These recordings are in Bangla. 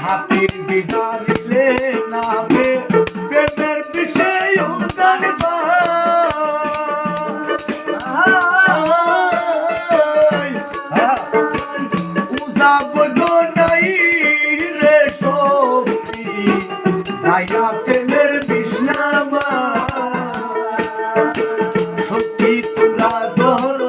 হাতির বিদার নামে পেটের পিঠে উদার উদাবো নাই রে সবি দায়া পেলের বিষ্ণামা সত্যি তোরা ধরো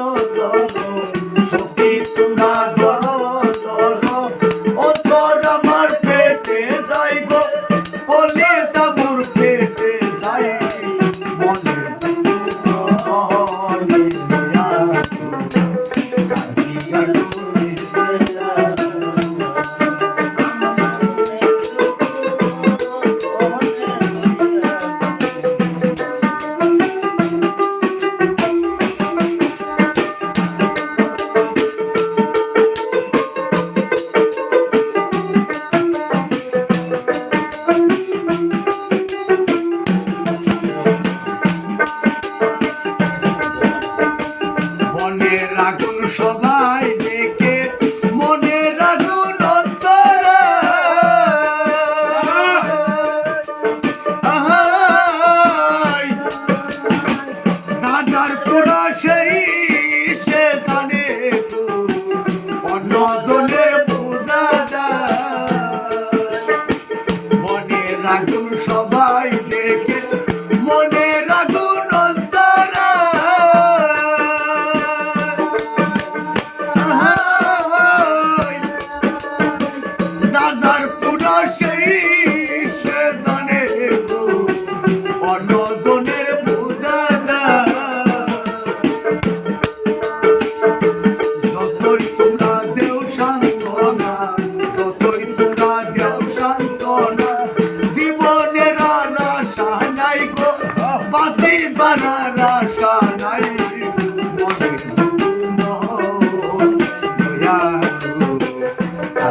রাখুন সবাই দেখে মনে রাখুন দাদার পুরা সেই সে জানে অন্যজনে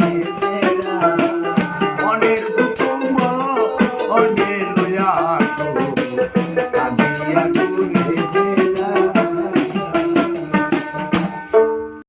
ಮೇಲೆ